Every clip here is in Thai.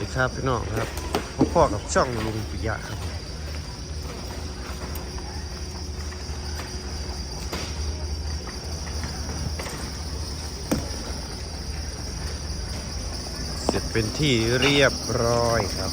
ดีครับพี่น้องครับพ่อพ่อกับช่องลุงปิยะครับเสร็จเป็นที่เรียบร้อยครับ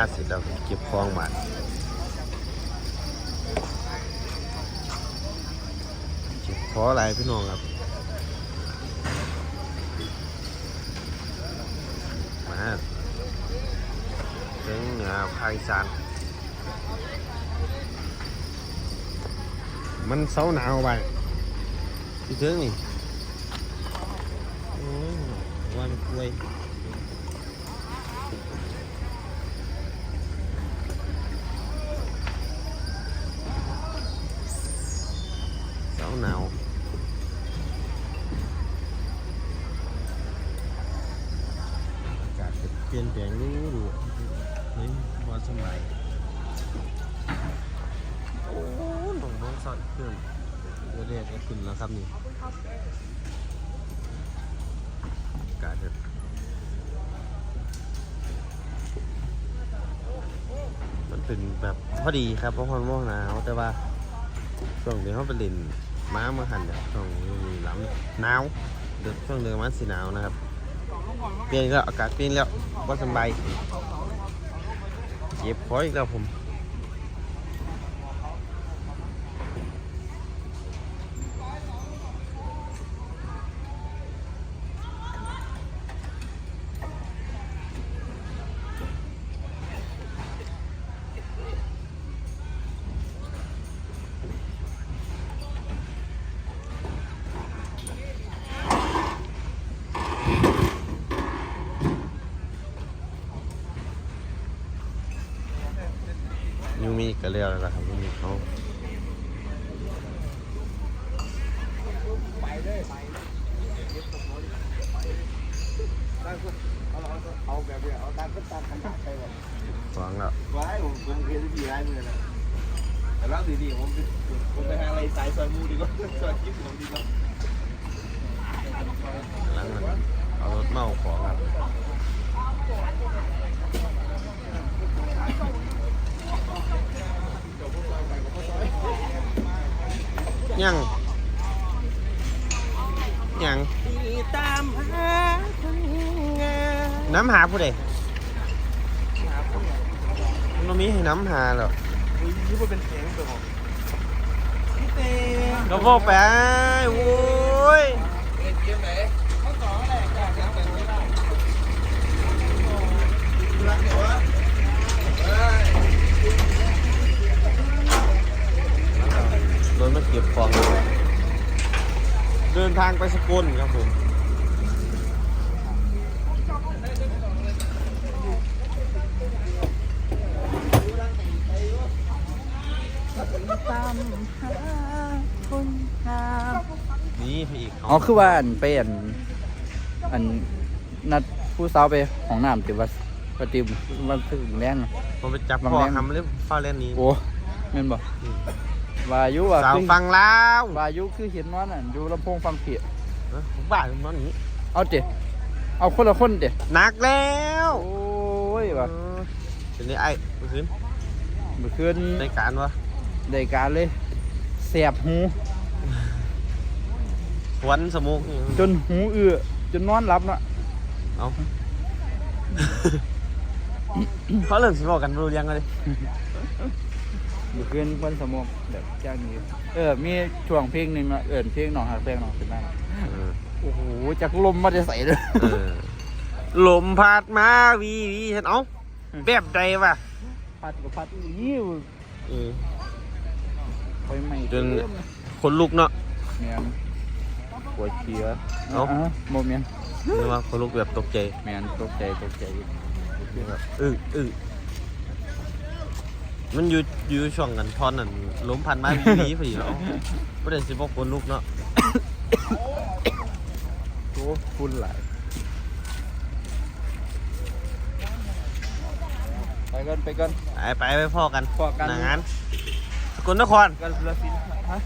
าเสร็จแล้วเก็บของมาเก็บของอะไรพี่น้องครับ มาถึงเหนือภาคอีสานมันเสาหนาวไปที่ถึงนี่โอ้ยวัน กล้วยเสาหนาวอากาศเปลี่ยนแปลงรู้ดูเฮ้ยว่าสมัยโอ้หนองน้องสอดเครื่อเดี๋ยวเรียกขึ้นแล้วครับนี่ กาศมันเป็นแบบพอดีครับเพราะความว่าหนาวแต่ว่าช่วงเดี๋ยวเขาไปเล่นม้ามื่อหันช่วงนี้หลังหนาวเดือนช่วงเดือนมันสีหนาวนะครับเปลี่ยนแล้วอากาศเปลี่ยนแล้วก็สบายเก็บพออีกแล้วผม ก็เรียกแล้วนะครับยูมีเขาเอาแบบเนี้ยเอาตามขั้นตอนขนาดไปเลยฟังแล้วว้ผมผมเคยได้ดีร้ายมือนะแต่แล้วดีๆผมไปผมไปหาอะไรสายซอยมูดีกว่าซอยกิ๊บผมดีกว่าหลังนั้นเอารถเมาของครับ ยังยังตามหาคนงามน้ำหาผู้ใดมันมีให้น้ำหาหรออุ้ยนี่มันเป็นเพลงตัวของพี่เต้เราบอกไปโอ้ย เล่นเกมไหนเขาสอนอะไรกันนะแต่ไม่ได้รักเดี๋ยววะ รถมาเก็บของเดินทางไปสกลครับผมตามหาคนงามนี่พี่อีกอ๋อคือว่าอันไปอันอันนัดผู้สาวไปของน้ำติว่าปฏิบัติวันถึงแรงอะผมไปจับลองพ่อเล่นทำเรื่องฟ้าเล่นนี้โอ้แม่นบ่ วายุอะสาวคือฟังแล้ววายุคือเห็นว่าน่ะอยู่ลำโพงฟังเพียเอ้ยผมบ้าตอนนี้เอาเดเอาคนละคนเดหนักแล้วโอ้ยเอว่ะอเป็นไงไอ้เมื่อคืนเมื่อคืนในการวะได้การเลยแสบหูควันสมุกนี่จนหูเอื้อจนนอนหลับเนาะเอาเขาเริ่มสิบอกกันรู้เรื่องกันเลยเมื่อคืนวันสมองแบบจ้างนี้เออ มีช่วงเพลงหนึ่งเนาะเอิญเพลงหนองหักเพลงหนองขึ้นมาเออโอ้โหจากลมมาจะใส่เลยเออลมพัดมาวีวีเห็นเอ้าแบบใดวะพัดกับพัดยิ้วเออไฟไหม้จนคนลุกเนาะแม่นปวดเชียเอ้าโมเมนนึกว่าคนลุกแบบตกใจแม่นตกใจตกใจคือแบบอึ้งอึ้ง มันอยู่อยู่ช่วงกันทอนนั่นล้มพันมาวีวีพอดีเนาะบ่ได้สิบอกคนลุกเนาะโอ้ฟุ้นหลายไปกันไปกันไปไปไปพ่อกันพ้อกันหนางานสกลนครกันละสินฮะ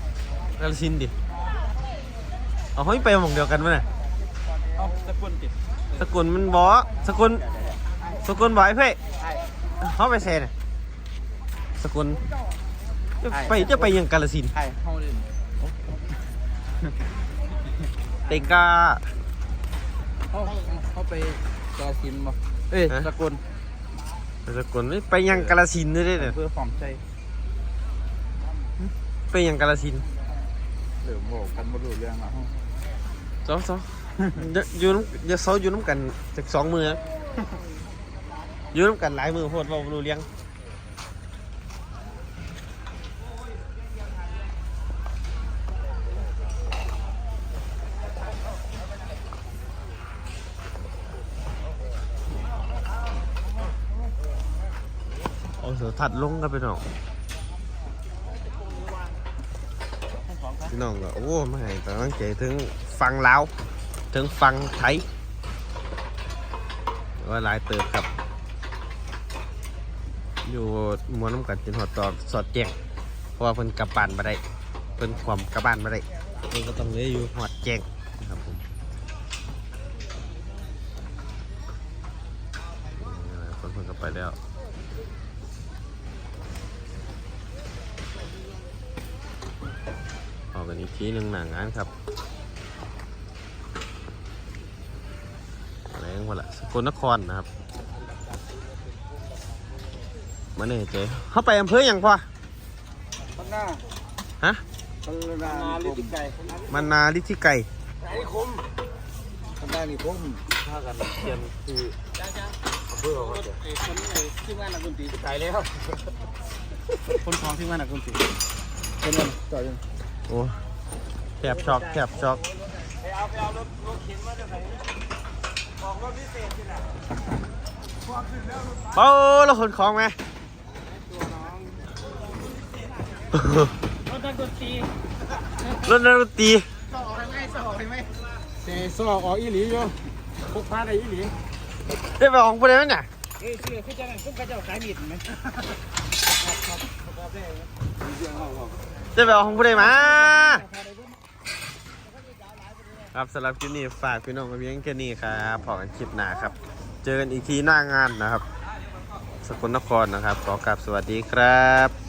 กาลสินธุ์ดิเอาเฮ้ยไปหมองเดียวกันมั้ยน่ะเอาสกุลติดสกุลมันบอสกุลสกุลบอยเพ่ใช่เขาไปเซน สกุลจะไปจะไปยังกาลสินธุ์ใช่เฮาเล่นเต็งกาเฮาเฮาไปกาซินบ่เอ้ยฮะสกุลสกุลไปยังกาลสินธุ์ด้วยเนี่ยเพื่อความใจไปยังกาลสินธุ์เหลือบอกกันบ่รู้เรื่องอะเฮาสองสองเดี๋ยวอยู่น้ำเดี๋ยวเสาอยู่น้ำกันจากสองมือนะอยู่น้ำกันหลายมือโพดเว่าบ่รู้เลี้ยง ถัดลงกันไปหน่อยพี่น้องก็โอ้ไม่ให้กำลังใจถึงฟังลาวถึงฟังไทยว่าหลายเติบครับ อยู่มวนน้ำกันจนหอดตอนสอดแจ้งเพราะว่าเพิ่นกลับบ้านมาได้เพิ่นความกลับบ้านมาได้เพิ่นก็ต้องเหลยอยู่หอดแจ้ง กกันอีกทีหนึ่งหนังงานครับอะไรกันวะล่ะสกลนครนะครับมาเนี่ยเจ๊เขาไปอำเภออย่างพอข้างหน้าฮะข้างหน้าลิติไก่มันนาลิธิไก่ข้างหน้านี่ผมถ้ากันเทียนคืออำเภอเขาไอ้คนไหนที่มานักดนตรีไก่แล้วคนของที่มานักดนตรีเป็นไงต่อยัง โอ้แคบช็อกแคบช็อกเป้าแล้วคนของไหมรถนักดนตรีรถนักดนตรีสอบให้ไหมสอบให้ไหมเซ่สอบออกอีหลีอยู่พกพาได้อีหลีได้ไปของผู้ใดไหมเนี่ยเอ้ยชื่อคือจังนั้นก็กระเจ้าขายมีดไหมได้ จะไปเอาของผู้ใดมา ครับสำหรับคลิปนี้ฝากพี่น้องมาเพียงแค่นี้ครับพอกันคลิปหน้าครับ เจอกันอีกทีหน้างานนะครับ สกลนครนะครับ ขอกลับสวัสดีครับ